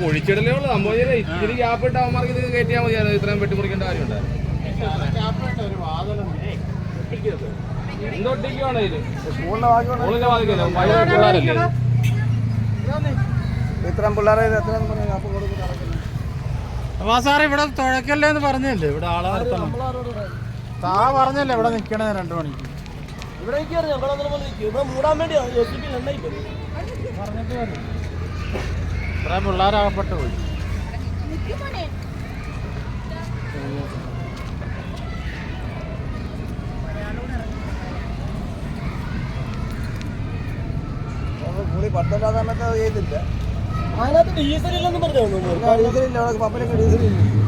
കുഴിച്ചിടലേ ഉള്ളൂ. സംഭവം ഇത്തിരി ഗ്യാപ്പ് ഇട്ട് അവന്മാർക്ക് ഇത് കയറ്റിയാൽ മതിയായിരുന്നു ഇത്രയും വെട്ടിമുറിക്കേണ്ട കാര്യമുണ്ടായിരുന്നു സ്കൂളിന്റെ പിള്ളേരല്ലേ ഇത്രയും പിള്ളേരെ എത്രയും അപ്പം സാറേ ഇവിടെ തുഴക്കല്ലേ എന്ന് പറഞ്ഞല്ലേ? ഇവിടെ ആളെ നിർത്തണം. താ പറഞ്ഞല്ലേ ഇവിടെ നിക്കണേ രണ്ടു മണിക്ക്. ഇവിടെ മൂടാൻ വേണ്ടിയാണ് പറഞ്ഞിട്ട് വരും. ഇത്ര പിള്ളേരാകപ്പെട്ട് പോയി. സമയത്ത് അത് ചെയ്തില്ല. അതിനകത്ത് ഡീസൽ ഇല്ലെന്ന് പറഞ്ഞു ഡീസലില്ല അവിടെ പപ്പനൊക്കെ ഡീസലില്ല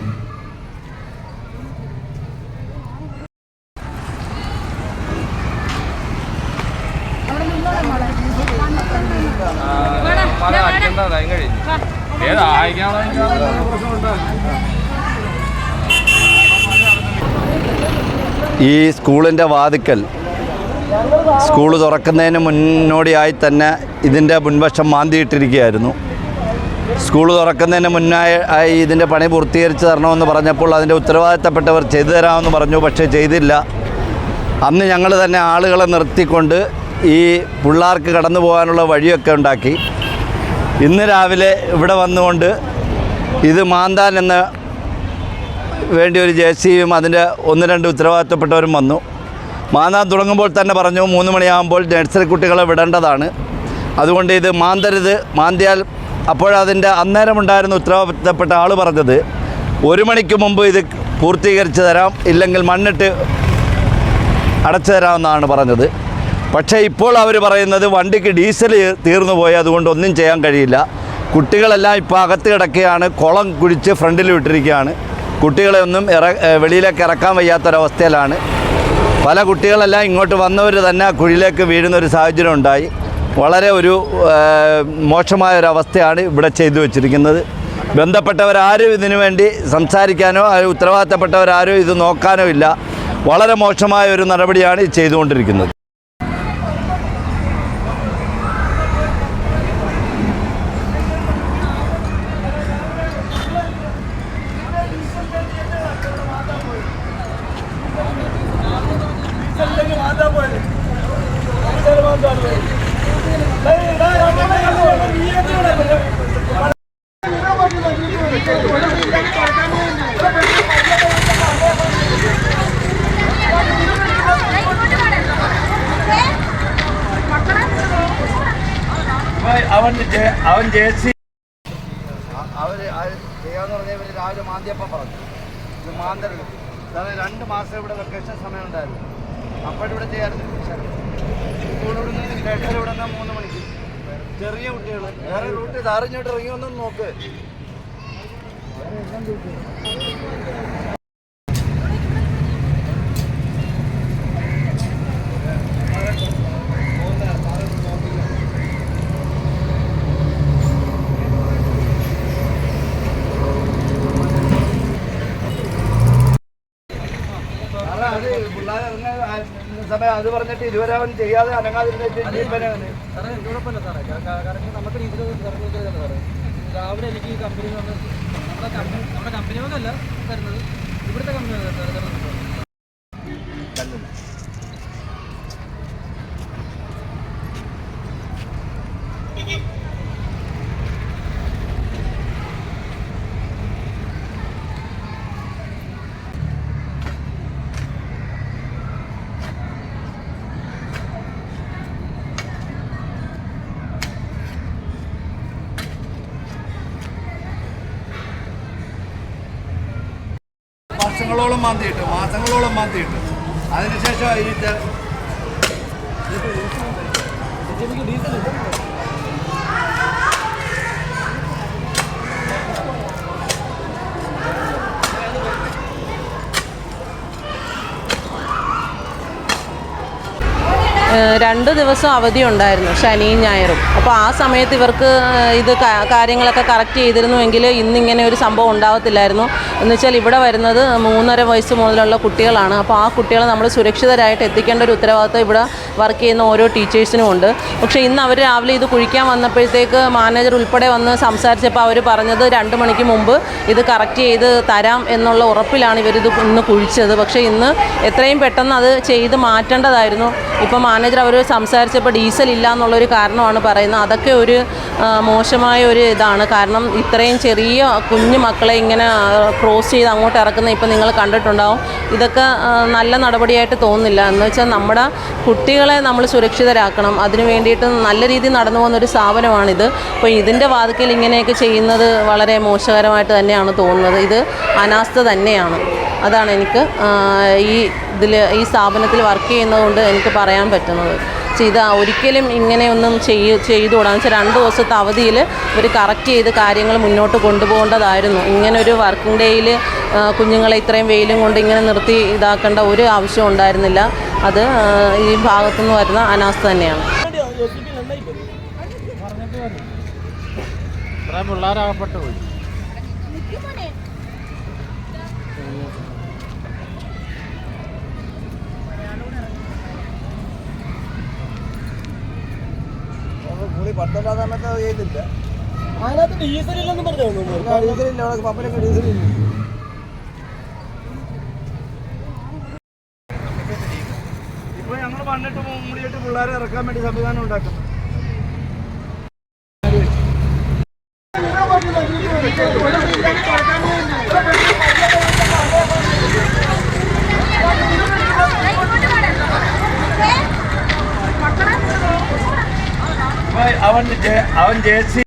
കഴിഞ്ഞു ഈ സ്കൂളിന്റെ വാതിക്കൽ സ്കൂൾ തുറക്കുന്നതിന് മുന്നോടിയായി തന്നെ ഇതിന്റെ മുൻവശം മാന്തിയിട്ടിരിക്കുകയായിരുന്നു. സ്കൂൾ തുറക്കുന്നതിന് മുന്നായി ആയി ഇതിന്റെ പണി പൂർത്തീകരിച്ച് തരണമെന്ന് പറഞ്ഞപ്പോൾ അതിന്റെ ഉത്തരവാദിത്തപ്പെട്ടവർ ചെയ്തു തരാമെന്ന് പറഞ്ഞു പക്ഷേ ചെയ്തില്ല. അന്ന് ഞങ്ങൾ തന്നെ ആളുകളെ നിർത്തിക്കൊണ്ട് ഈ പിള്ളേർക്ക് കടന്നു പോകാനുള്ള വഴിയൊക്കെ ഉണ്ടാക്കി. ഇന്ന് രാവിലെ ഇവിടെ വന്നുകൊണ്ട് ഇത് മാന്താൻ എന്ന വേണ്ടി ഒരു ജെ സിയും അതിന്റെ ഒന്ന് രണ്ട് ഉത്തരവാദിത്തപ്പെട്ടവരും വന്നു. മാന്താൻ തുടങ്ങുമ്പോൾ തന്നെ പറഞ്ഞു മൂന്ന് മണിയാകുമ്പോൾ നഴ്സറി കുട്ടികളെ വിടേണ്ടതാണ്. അതുകൊണ്ട് ഇത് മാന്തരുത്. മാന്തിയാൽ അപ്പോഴതിന്റെ അന്നേരമുണ്ടായിരുന്ന ഉത്തരവാദിത്തപ്പെട്ട ആൾ പറഞ്ഞത് ഒരു മണിക്ക് മുമ്പ് ഇത് പൂർത്തീകരിച്ച് തരാം ഇല്ലെങ്കിൽ മണ്ണിട്ട് അടച്ചു തരാമെന്നാണ് പറഞ്ഞത്. പക്ഷേ ഇപ്പോൾ അവർ പറയുന്നത് വണ്ടിക്ക് ഡീസൽ തീർന്നു പോയി അതുകൊണ്ട് ഒന്നും ചെയ്യാൻ കഴിയില്ല. കുട്ടികളെല്ലാം ഇപ്പോൾ അകത്ത് കിടക്കുകയാണ് കുളം കുഴിച്ച് ഫ്രണ്ടിൽ വിട്ടിരിക്കുകയാണ്. കുട്ടികളെ ഒന്നും ഇറ വെളിയിലേക്ക് ഇറക്കാൻ വയ്യാത്തൊരവസ്ഥയിലാണ്. പല കുട്ടികളെല്ലാം ഇങ്ങോട്ട് വന്നവർ തന്നെ കുഴിയിലേക്ക് വീഴുന്ന ഒരു സാഹചര്യം ഉണ്ടായി. വളരെ ഒരു മോശമായ ഒരു അവസ്ഥയാണ് ഇവിടെ ചെയ്തു വച്ചിരിക്കുന്നത്. ബന്ധപ്പെട്ടവരാരും ഇതിനു വേണ്ടി സംസാരിക്കാനോ ഉത്തരവാദിത്തപ്പെട്ടവരാരും ഇത് നോക്കാനോ ഇല്ല. വളരെ മോശമായ ഒരു നടപടിയാണ് ചെയ്തുകൊണ്ടിരിക്കുന്നത്. അവൻ അവൻ ജെ സി അവർ ചെയ്യാന്ന് പറഞ്ഞാൽ ഇവർ രാവിലെ മാന്തിയപ്പം പറഞ്ഞു. ഇത് മാന്തരുത് രണ്ട് മാസം ഇവിടെ വെക്കേഷൻ സമയം ഉണ്ടായിരുന്നു അപ്പോഴിവിടെ ചെയ്യാറുണ്ട് സ്കൂൾ ഇവിടുന്ന് ലെറ്റർ ഇവിടുന്ന് മൂന്ന് മണിക്ക്. ചെറിയ കുട്ടികൾ വേറെ റൂട്ട് ഇത് അറിഞ്ഞിട്ട് ഇറങ്ങി ഒന്നും നോക്ക് സാറേ, അത് പിള്ളേർ ഇറങ്ങുന്ന ആ സമയം അത് പറഞ്ഞിട്ട് ഇതുവരെ അവൻ ചെയ്യാതെ അനങ്ങാതിരുന്നിട്ട് രാവിലെ എനിക്ക് ഈ കമ്പനി നമ്മുടെ കമ്പനി നമ്മുടെ കമ്പനി വന്നല്ല തരുന്നത് ഇവിടുത്തെ കമ്പനി തരുന്നത് വർഷങ്ങളോളം മാന്തിയിട്ട് മാസങ്ങളോളം മാന്തിയിട്ട് അതിനുശേഷം ഈ രണ്ട് ദിവസം അവധി ഉണ്ടായിരുന്നു ശനിയും ഞായറും. അപ്പോൾ ആ സമയത്ത് ഇവർക്ക് ഇത് കാര്യങ്ങളൊക്കെ കറക്റ്റ് ചെയ്തിരുന്നുവെങ്കിൽ ഇന്നിങ്ങനെ ഒരു സംഭവം ഉണ്ടാവത്തില്ലായിരുന്നു. എന്ന് വെച്ചാൽ ഇവിടെ വരുന്നത് മൂന്നര വയസ്സ് മുതലുള്ള കുട്ടികളാണ്. അപ്പോൾ ആ കുട്ടികളെ നമ്മൾ സുരക്ഷിതരായിട്ട് എത്തിക്കേണ്ട ഒരു ഉത്തരവാദിത്വം ഇവിടെ വർക്ക് ചെയ്യുന്ന ഓരോ ടീച്ചേഴ്സിനും ഉണ്ട്. പക്ഷേ ഇന്ന് അവർ രാവിലെ ഇത് കുഴിക്കാൻ വന്നപ്പോഴത്തേക്ക് മാനേജർ ഉൾപ്പെടെ വന്ന് സംസാരിച്ചപ്പോൾ അവർ പറഞ്ഞത് രണ്ട് മണിക്ക് മുമ്പ് ഇത് കറക്റ്റ് ചെയ്ത് തരാം എന്നുള്ള ഉറപ്പിലാണ് ഇവരിത് ഇന്ന് കുഴിച്ചത്. പക്ഷേ ഇന്ന് എത്രയും പെട്ടെന്ന് അത് ചെയ്ത് മാറ്റേണ്ടതായിരുന്നു. മാനേജർ അവർ സംസാരിച്ചപ്പോൾ ഡീസൽ ഇല്ല എന്നുള്ളൊരു കാരണമാണ് പറയുന്നത്. അതൊക്കെ ഒരു മോശമായ ഒരു ഇതാണ്. കാരണം ഇത്രയും ചെറിയ കുഞ്ഞു മക്കളെ ഇങ്ങനെ ക്രോസ് ചെയ്ത് അങ്ങോട്ട് ഇറക്കുന്ന ഇപ്പം നിങ്ങൾ കണ്ടിട്ടുണ്ടാവും. ഇതൊക്കെ നല്ല നടപടിയായിട്ട് തോന്നുന്നില്ല. എന്ന് വെച്ചാൽ നമ്മുടെ കുട്ടികളെ നമ്മൾ സുരക്ഷിതരാക്കണം. അതിനു വേണ്ടിയിട്ട് നല്ല രീതിയിൽ നടന്നു പോകുന്ന ഒരു സ്ഥാപനമാണിത്. അപ്പോൾ ഇതിന്റെ വാതിക്കൽ ഇങ്ങനെയൊക്കെ ചെയ്യുന്നത് വളരെ മോശകരമായിട്ട് തന്നെയാണ് തോന്നുന്നത്. ഇത് അനാസ്ഥ തന്നെയാണ്. അതാണ് എനിക്ക് ഈ ഇതിൽ ഈ സ്ഥാപനത്തിൽ വർക്ക് ചെയ്യുന്നതുകൊണ്ട് എനിക്ക് പറയാൻ പറ്റുന്നത്. ചെയ്ത ഒരിക്കലും ഇങ്ങനെയൊന്നും ചെയ്യ കൂടാന്ന് വെച്ചാൽ രണ്ട് ദിവസത്തെ അവധിയിൽ ഇവർ കറക്റ്റ് ചെയ്ത് കാര്യങ്ങൾ മുന്നോട്ട് കൊണ്ടുപോകേണ്ടതായിരുന്നു. ഇങ്ങനൊരു വർക്കിംഗ് ഡേയിൽ കുഞ്ഞുങ്ങളെ ഇത്രയും വെയിലും കൊണ്ട് ഇങ്ങനെ നിർത്തി ഇതാക്കേണ്ട ഒരു ആവശ്യം ഉണ്ടായിരുന്നില്ല. അത് ഈ ഭാഗത്തുനിന്ന് വരുന്ന അനാസ്ഥ തന്നെയാണ്. പിള്ളേരാകപ്പെട്ടു പോയി. കൂലി പത്തല്ലാത്ത സമയത്ത് അത് ചെയ്തില്ല. അതിനകത്ത് ഡീസലില്ലെന്നും പറഞ്ഞു ഡീസലില്ല അവിടെ പപ്പനൊക്കെ ഡീസലില്ല ഇപ്പൊ ഞങ്ങൾ മണ്ണിട്ട് മൂടിയിട്ട് പിള്ളേരെ ഇറക്കാൻ വേണ്ടി സംവിധാനം ഉണ്ടാക്കുന്നു. അവൻ അവൻ ജെ സി